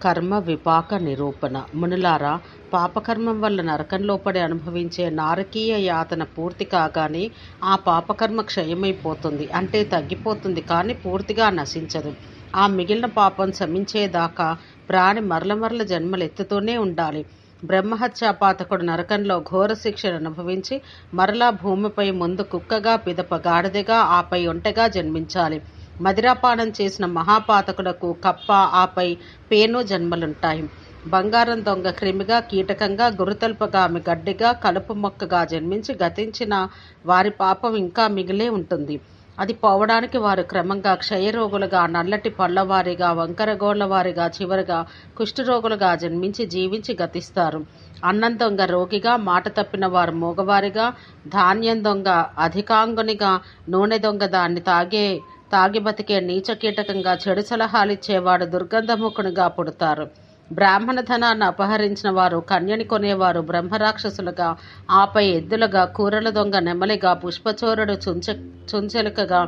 కర్మ విపాక నిరూపణ. మునులారా పాపకర్మం వల్ల నరకంలో పడి అనుభవించే నారకీయ యాతన పూర్తి కాగానే ఆ పాపకర్మ క్షయమైపోతుంది. అంటే తగ్గిపోతుంది కానీ పూర్తిగా నశించదు. ఆ మిగిలిన పాపం శమించేదాకా ప్రాణి మరల మరల జన్మలు ఎత్తుతూనే ఉండాలి బ్రహ్మహత్యాపాతకుడు నరకంలో ఘోర శిక్షను అనుభవించి మరలా భూమిపై ముందు కుక్కగా పిదప గాడిదగా ఆపై ఒంటగా జన్మించాలి. మదిరాపానం చేసిన మహాపాతకులకు కప్ప ఆపై పేను జన్మలుంటాయి. బంగారం దొంగ క్రిమిగా కీటకంగా గురుతల్పగామి గడ్డిగా కలుపు మొక్కగా జన్మించి గతించిన వారి పాపం ఇంకా మిగిలే ఉంటుంది. అది పోవడానికి వారు క్రమంగా క్షయరోగులుగా నల్లటి పళ్ళవారిగా వంకరగోళ్ళవారిగా చివరిగా కుష్ఠరోగులుగా జన్మించి జీవించి గతిస్తారు. అన్నం దొంగ రోగిగా మాట తప్పిన వారు మూగవారిగా ధాన్యం దొంగ అధికాంగునిగా నూనె దొంగ దాన్ని తాగే తాగి బతికే నీచ కీటకంగా చెడు సలహాలిచ్చేవాడు దుర్గంధముఖునిగా పుడతారు. బ్రాహ్మణ ధనాన్ని అపహరించిన వారు కన్యని కొనేవారు బ్రహ్మరాక్షసులుగా ఆపై ఎద్దులుగా కూరల దొంగ నెమలిగా పుష్పచోరుడు చుంచ చుంచెలుకగా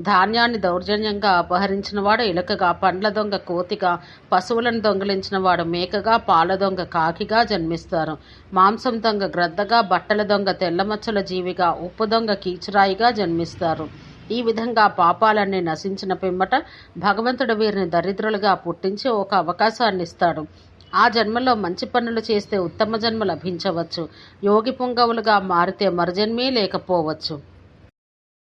ధాన్యాన్ని దౌర్జన్యంగా అపహరించినవాడు ఇలుకగా పండ్ల దొంగ కోతిగా పశువులను దొంగిలించిన వాడు మేకగా పాల దొంగ కాకిగా జన్మిస్తారు. మాంసం దొంగ గ్రద్దగా బట్టల దొంగ తెల్లమచ్చల జీవిగా ఉప్పు దొంగ కీచురాయిగా జన్మిస్తారు. ఈ విధంగా పాపాలన్నీ నశించిన పిమ్మట భగవంతుడు వీరిని దరిద్రులుగా పుట్టించి ఒక అవకాశాన్ని ఇస్తాడు ఆ జన్మలో మంచి పనులు చేస్తే ఉత్తమ జన్మ లభించవచ్చు. యోగి పుంగవులుగా మారితే మరుజన్మే లేకపోవచ్చు.